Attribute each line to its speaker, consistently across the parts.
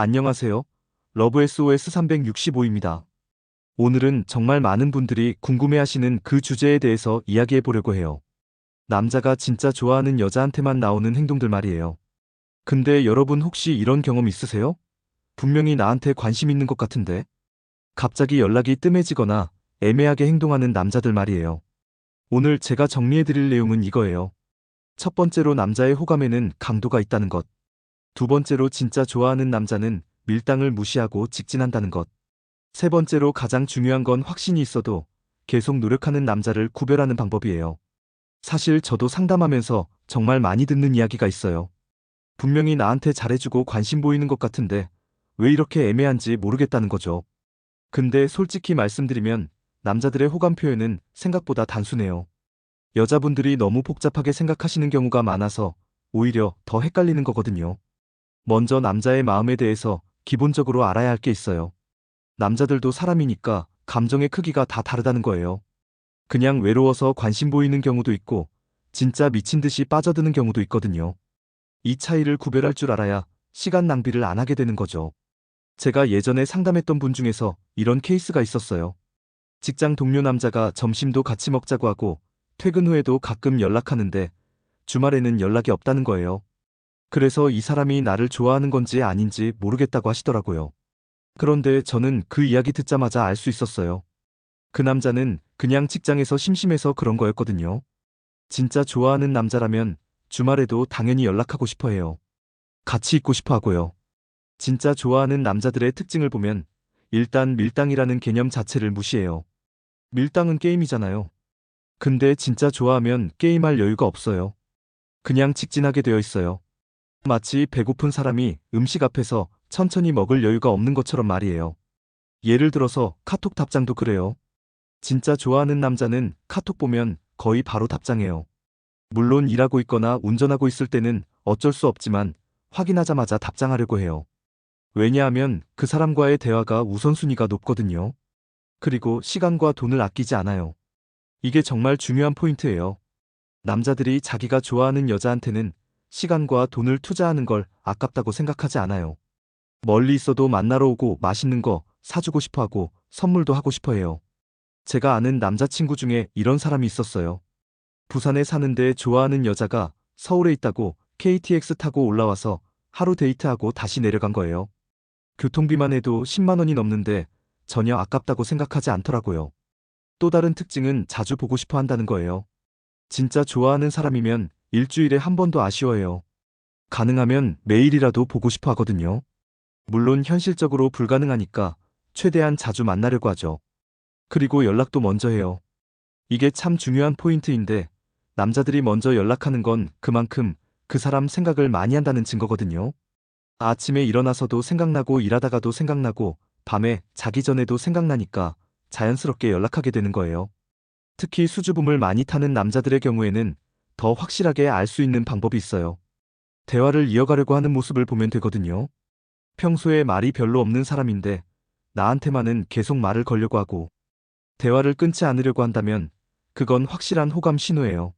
Speaker 1: 안녕하세요. 러브 SOS 365입니다. 오늘은 정말 많은 분들이 궁금해하시는 그 주제에 대해서 이야기해 보려고 해요. 남자가 진짜 좋아하는 여자한테만 나오는 행동들 말이에요. 근데 여러분 혹시 이런 경험 있으세요? 분명히 나한테 관심 있는 것 같은데. 갑자기 연락이 뜸해지거나 애매하게 행동하는 남자들 말이에요. 오늘 제가 정리해 드릴 내용은 이거예요. 첫 번째로 남자의 호감에는 강도가 있다는 것. 두 번째로 진짜 좋아하는 남자는 밀당을 무시하고 직진한다는 것. 세 번째로 가장 중요한 건 확신이 있어도 계속 노력하는 남자를 구별하는 방법이에요. 사실 저도 상담하면서 정말 많이 듣는 이야기가 있어요. 분명히 나한테 잘해주고 관심 보이는 것 같은데 왜 이렇게 애매한지 모르겠다는 거죠. 근데 솔직히 말씀드리면 남자들의 호감 표현은 생각보다 단순해요. 여자분들이 너무 복잡하게 생각하시는 경우가 많아서 오히려 더 헷갈리는 거거든요. 먼저 남자의 마음에 대해서 기본적으로 알아야 할 게 있어요. 남자들도 사람이니까 감정의 크기가 다 다르다는 거예요. 그냥 외로워서 관심 보이는 경우도 있고 진짜 미친 듯이 빠져드는 경우도 있거든요. 이 차이를 구별할 줄 알아야 시간 낭비를 안 하게 되는 거죠. 제가 예전에 상담했던 분 중에서 이런 케이스가 있었어요. 직장 동료 남자가 점심도 같이 먹자고 하고 퇴근 후에도 가끔 연락하는데 주말에는 연락이 없다는 거예요. 그래서 이 사람이 나를 좋아하는 건지 아닌지 모르겠다고 하시더라고요. 그런데 저는 그 이야기 듣자마자 알 수 있었어요. 그 남자는 그냥 직장에서 심심해서 그런 거였거든요. 진짜 좋아하는 남자라면 주말에도 당연히 연락하고 싶어 해요. 같이 있고 싶어 하고요. 진짜 좋아하는 남자들의 특징을 보면 일단 밀당이라는 개념 자체를 무시해요. 밀당은 게임이잖아요. 근데 진짜 좋아하면 게임할 여유가 없어요. 그냥 직진하게 되어 있어요. 마치 배고픈 사람이 음식 앞에서 천천히 먹을 여유가 없는 것처럼 말이에요. 예를 들어서 카톡 답장도 그래요. 진짜 좋아하는 남자는 카톡 보면 거의 바로 답장해요. 물론 일하고 있거나 운전하고 있을 때는 어쩔 수 없지만 확인하자마자 답장하려고 해요. 왜냐하면 그 사람과의 대화가 우선순위가 높거든요. 그리고 시간과 돈을 아끼지 않아요. 이게 정말 중요한 포인트예요. 남자들이 자기가 좋아하는 여자한테는 시간과 돈을 투자하는 걸 아깝다고 생각하지 않아요. 멀리 있어도 만나러 오고 맛있는 거 사주고 싶어 하고 선물도 하고 싶어 해요. 제가 아는 남자친구 중에 이런 사람이 있었어요. 부산에 사는데 좋아하는 여자가 서울에 있다고 KTX 타고 올라와서 하루 데이트하고 다시 내려간 거예요. 교통비만 해도 10만 원이 넘는데 전혀 아깝다고 생각하지 않더라고요. 또 다른 특징은 자주 보고 싶어 한다는 거예요. 진짜 좋아하는 사람이면 일주일에 한 번도 아쉬워해요. 가능하면 매일이라도 보고 싶어 하거든요. 물론 현실적으로 불가능하니까 최대한 자주 만나려고 하죠. 그리고 연락도 먼저 해요. 이게 참 중요한 포인트인데 남자들이 먼저 연락하는 건 그만큼 그 사람 생각을 많이 한다는 증거거든요. 아침에 일어나서도 생각나고 일하다가도 생각나고 밤에 자기 전에도 생각나니까 자연스럽게 연락하게 되는 거예요. 특히 수줍음을 많이 타는 남자들의 경우에는 더 확실하게 알 수 있는 방법이 있어요. 대화를 이어가려고 하는 모습을 보면 되거든요. 평소에 말이 별로 없는 사람인데 나한테만은 계속 말을 걸려고 하고 대화를 끊지 않으려고 한다면 그건 확실한 호감 신호예요.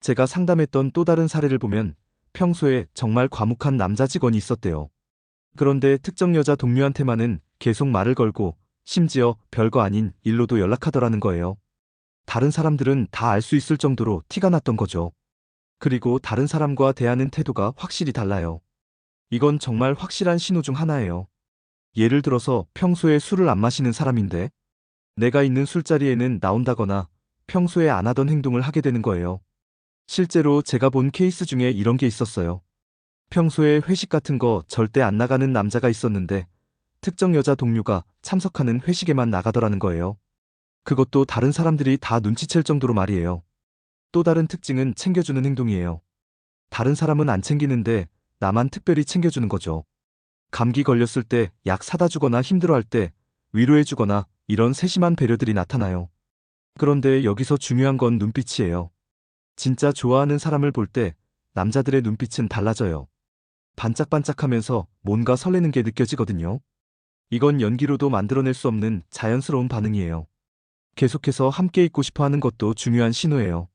Speaker 1: 제가 상담했던 또 다른 사례를 보면 평소에 정말 과묵한 남자 직원이 있었대요. 그런데 특정 여자 동료한테만은 계속 말을 걸고 심지어 별거 아닌 일로도 연락하더라는 거예요. 다른 사람들은 다 알 수 있을 정도로 티가 났던 거죠. 그리고 다른 사람과 대하는 태도가 확실히 달라요. 이건 정말 확실한 신호 중 하나예요. 예를 들어서 평소에 술을 안 마시는 사람인데 내가 있는 술자리에는 나온다거나 평소에 안 하던 행동을 하게 되는 거예요. 실제로 제가 본 케이스 중에 이런 게 있었어요. 평소에 회식 같은 거 절대 안 나가는 남자가 있었는데 특정 여자 동료가 참석하는 회식에만 나가더라는 거예요. 그것도 다른 사람들이 다 눈치챌 정도로 말이에요. 또 다른 특징은 챙겨주는 행동이에요. 다른 사람은 안 챙기는데 나만 특별히 챙겨주는 거죠. 감기 걸렸을 때 약 사다 주거나 힘들어할 때 위로해 주거나 이런 세심한 배려들이 나타나요. 그런데 여기서 중요한 건 눈빛이에요. 진짜 좋아하는 사람을 볼 때 남자들의 눈빛은 달라져요. 반짝반짝하면서 뭔가 설레는 게 느껴지거든요. 이건 연기로도 만들어낼 수 없는 자연스러운 반응이에요. 계속해서 함께 있고 싶어 하는 것도 중요한 신호예요.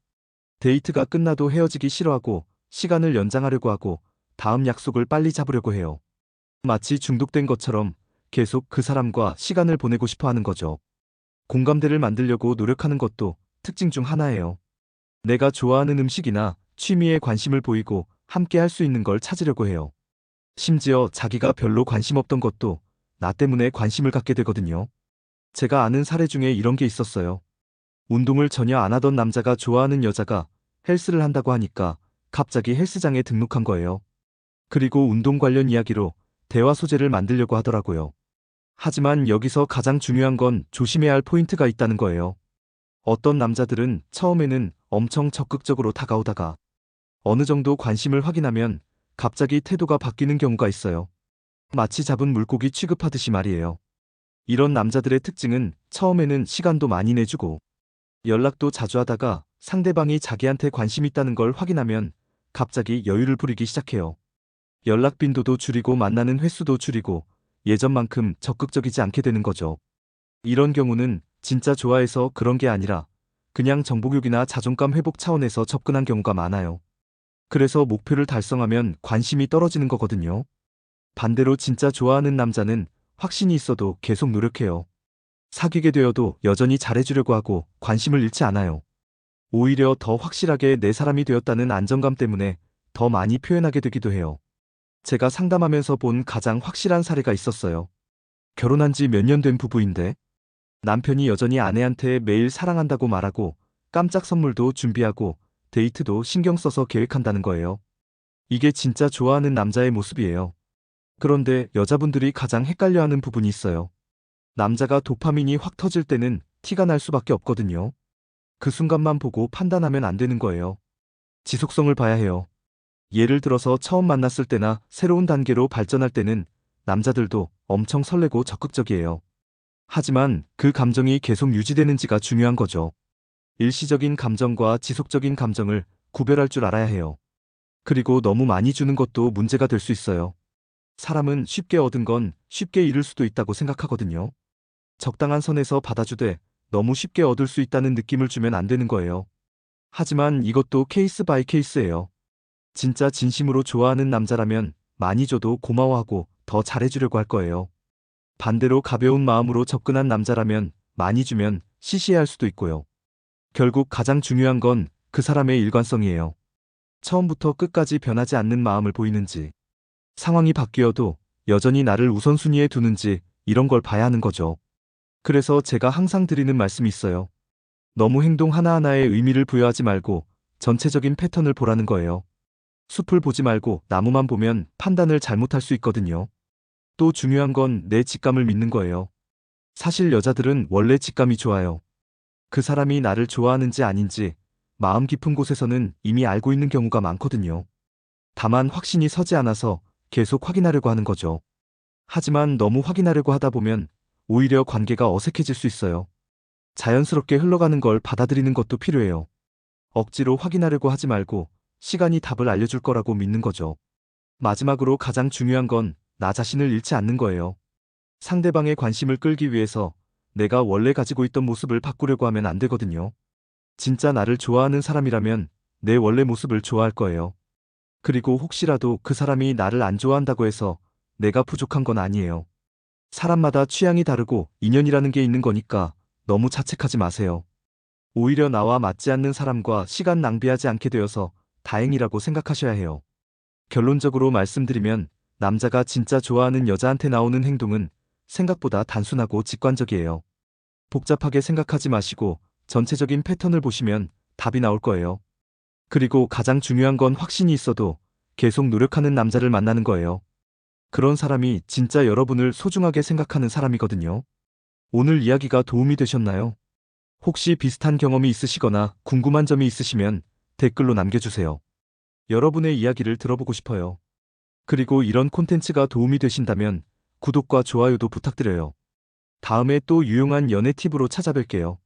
Speaker 1: 데이트가 끝나도 헤어지기 싫어하고 시간을 연장하려고 하고 다음 약속을 빨리 잡으려고 해요. 마치 중독된 것처럼 계속 그 사람과 시간을 보내고 싶어 하는 거죠. 공감대를 만들려고 노력하는 것도 특징 중 하나예요. 내가 좋아하는 음식이나 취미에 관심을 보이고 함께 할 수 있는 걸 찾으려고 해요. 심지어 자기가 별로 관심 없던 것도 나 때문에 관심을 갖게 되거든요. 제가 아는 사례 중에 이런 게 있었어요. 운동을 전혀 안 하던 남자가 좋아하는 여자가 헬스를 한다고 하니까 갑자기 헬스장에 등록한 거예요. 그리고 운동 관련 이야기로 대화 소재를 만들려고 하더라고요. 하지만 여기서 가장 중요한 건 조심해야 할 포인트가 있다는 거예요. 어떤 남자들은 처음에는 엄청 적극적으로 다가오다가 어느 정도 관심을 확인하면 갑자기 태도가 바뀌는 경우가 있어요. 마치 잡은 물고기 취급하듯이 말이에요. 이런 남자들의 특징은 처음에는 시간도 많이 내주고 연락도 자주 하다가 상대방이 자기한테 관심 있다는 걸 확인하면 갑자기 여유를 부리기 시작해요. 연락 빈도도 줄이고 만나는 횟수도 줄이고 예전만큼 적극적이지 않게 되는 거죠. 이런 경우는 진짜 좋아해서 그런 게 아니라 그냥 정복욕이나 자존감 회복 차원에서 접근한 경우가 많아요. 그래서 목표를 달성하면 관심이 떨어지는 거거든요. 반대로 진짜 좋아하는 남자는 확신이 있어도 계속 노력해요. 사귀게 되어도 여전히 잘해주려고 하고 관심을 잃지 않아요. 오히려 더 확실하게 내 사람이 되었다는 안정감 때문에 더 많이 표현하게 되기도 해요. 제가 상담하면서 본 가장 확실한 사례가 있었어요. 결혼한 지 몇 년 된 부부인데 남편이 여전히 아내한테 매일 사랑한다고 말하고 깜짝 선물도 준비하고 데이트도 신경 써서 계획한다는 거예요. 이게 진짜 좋아하는 남자의 모습이에요. 그런데 여자분들이 가장 헷갈려하는 부분이 있어요. 남자가 도파민이 확 터질 때는 티가 날 수밖에 없거든요. 그 순간만 보고 판단하면 안 되는 거예요. 지속성을 봐야 해요. 예를 들어서 처음 만났을 때나 새로운 단계로 발전할 때는 남자들도 엄청 설레고 적극적이에요. 하지만 그 감정이 계속 유지되는지가 중요한 거죠. 일시적인 감정과 지속적인 감정을 구별할 줄 알아야 해요. 그리고 너무 많이 주는 것도 문제가 될 수 있어요. 사람은 쉽게 얻은 건 쉽게 잃을 수도 있다고 생각하거든요. 적당한 선에서 받아주되 너무 쉽게 얻을 수 있다는 느낌을 주면 안 되는 거예요. 하지만 이것도 케이스 바이 케이스예요. 진짜 진심으로 좋아하는 남자라면 많이 줘도 고마워하고 더 잘해주려고 할 거예요. 반대로 가벼운 마음으로 접근한 남자라면 많이 주면 시시해할 수도 있고요. 결국 가장 중요한 건 그 사람의 일관성이에요. 처음부터 끝까지 변하지 않는 마음을 보이는지, 상황이 바뀌어도 여전히 나를 우선순위에 두는지 이런 걸 봐야 하는 거죠. 그래서 제가 항상 드리는 말씀이 있어요. 너무 행동 하나하나에 의미를 부여하지 말고 전체적인 패턴을 보라는 거예요. 숲을 보지 말고 나무만 보면 판단을 잘못할 수 있거든요. 또 중요한 건 내 직감을 믿는 거예요. 사실 여자들은 원래 직감이 좋아요. 그 사람이 나를 좋아하는지 아닌지 마음 깊은 곳에서는 이미 알고 있는 경우가 많거든요. 다만 확신이 서지 않아서 계속 확인하려고 하는 거죠. 하지만 너무 확인하려고 하다 보면 오히려 관계가 어색해질 수 있어요. 자연스럽게 흘러가는 걸 받아들이는 것도 필요해요. 억지로 확인하려고 하지 말고 시간이 답을 알려줄 거라고 믿는 거죠. 마지막으로 가장 중요한 건 나 자신을 잃지 않는 거예요. 상대방의 관심을 끌기 위해서 내가 원래 가지고 있던 모습을 바꾸려고 하면 안 되거든요. 진짜 나를 좋아하는 사람이라면 내 원래 모습을 좋아할 거예요. 그리고 혹시라도 그 사람이 나를 안 좋아한다고 해서 내가 부족한 건 아니에요. 사람마다 취향이 다르고 인연이라는 게 있는 거니까 너무 자책하지 마세요. 오히려 나와 맞지 않는 사람과 시간 낭비하지 않게 되어서 다행이라고 생각하셔야 해요. 결론적으로 말씀드리면 남자가 진짜 좋아하는 여자한테 나오는 행동은 생각보다 단순하고 직관적이에요. 복잡하게 생각하지 마시고 전체적인 패턴을 보시면 답이 나올 거예요. 그리고 가장 중요한 건 확신이 있어도 계속 노력하는 남자를 만나는 거예요. 그런 사람이 진짜 여러분을 소중하게 생각하는 사람이거든요. 오늘 이야기가 도움이 되셨나요? 혹시 비슷한 경험이 있으시거나 궁금한 점이 있으시면 댓글로 남겨주세요. 여러분의 이야기를 들어보고 싶어요. 그리고 이런 콘텐츠가 도움이 되신다면 구독과 좋아요도 부탁드려요. 다음에 또 유용한 연애 팁으로 찾아뵐게요.